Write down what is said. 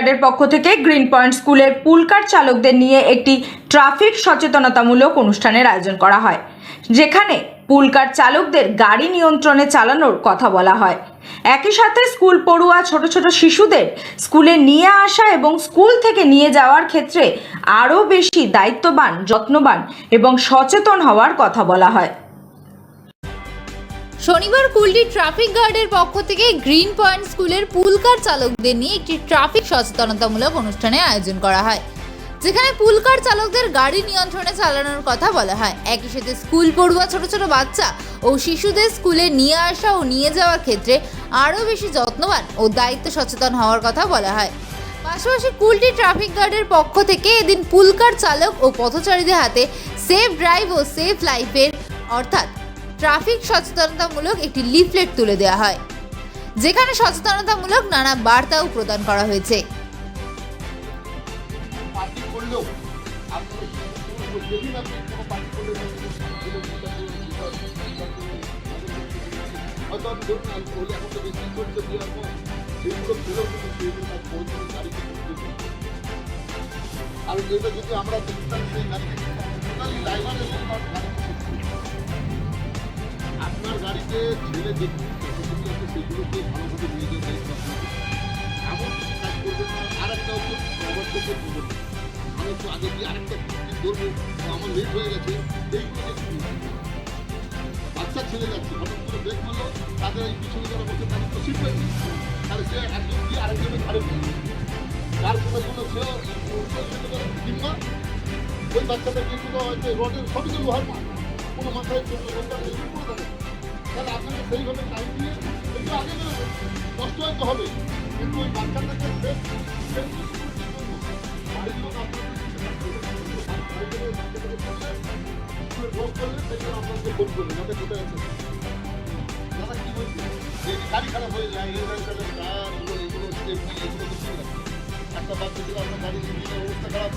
গার্ডের পক্ষ থেকে গ্রিন পয়েন্ট স্কুলের পুলকার চালকদের নিয়ে একটি ট্রাফিক সচেতনতামূলক অনুষ্ঠানের আয়োজন করা হয়, যেখানে পুলকার চালকদের গাড়ি নিয়ন্ত্রণে চালানোর কথা বলা হয়। একই সাথে স্কুল পড়ুয়া, ছোট ছোট শিশুদের স্কুলে নিয়ে আসা এবং স্কুল থেকে নিয়ে যাওয়ার ক্ষেত্রে আরও বেশি দায়িত্ববান, যত্নবান এবং সচেতন হওয়ার কথা বলা হয়। শনিবার কুলটি ট্রাফিক গার্ডের পক্ষ থেকে গ্রিন পয়েন্ট স্কুলের পুলকার চালকদের নিয়ে একটি ট্রাফিক সচেতনতামূলক অনুষ্ঠানের আয়োজন করা হয়, যেখানে পুলকার চালকদের গাড়ি নিয়ন্ত্রণে চালানোর কথা বলা হয়। একই সাথে স্কুল পড়ুয়া, ছোট ছোট বাচ্চা ও শিশুদের স্কুলে নিয়ে আসা ও নিয়ে যাওয়ার ক্ষেত্রে আরও বেশি যত্নবান ও দায়িত্ব সচেতন হওয়ার কথা বলা হয়। পাশাপাশি কুলটি ট্রাফিক গার্ডের পক্ষ থেকে এদিন পুলকার চালক ও পথচারীদের হাতে সেফ ড্রাইভ ও সেফ লাইফের অর্থাৎ ট্রাফিক সচেতনতামূলক একটি লিফলেট তুলে দেওয়া হয়, যেখানে সচেতনতামূলক নানা বার্তাও প্রদান করা হয়েছে। আর যদি আমরা গাড়িতে ছেলে দেখুন সেগুলোকে ভালোভাবে নিয়ে যেতে দায়িত্ব এমন কিছু কাজ করবেন আর একটা সবার করবেন আমি একটু আগে গিয়ে আরেকটা তো আমার লেট হয়ে গেছে এইগুলো বাচ্চা ছেলে যাচ্ছে, হঠাৎ করে ব্রেক মারলো তাদের এই পিছনে যারা বসে তাদের তো সিট তাহলে সে একজন গিয়ে আরেকজনের পড়বে তার কোনো কোনো সেও কিংবা ওই বাচ্চাটাকে কিন্তু হয়তো রডের সবই তো লোহার কোনো মাথায় চলবে তাহলে আপনাকে সেইভাবে টাইম দিয়ে একটু আগে কষ্ট হয়তো হবে। কিন্তু ওই বাচ্চাটাকে আপনাকে ফোন করবে যাতে কোথায় আছে? দাদা, কি একটা বাচ্চা ছিল, আপনার গাড়ি অবস্থা খারাপ।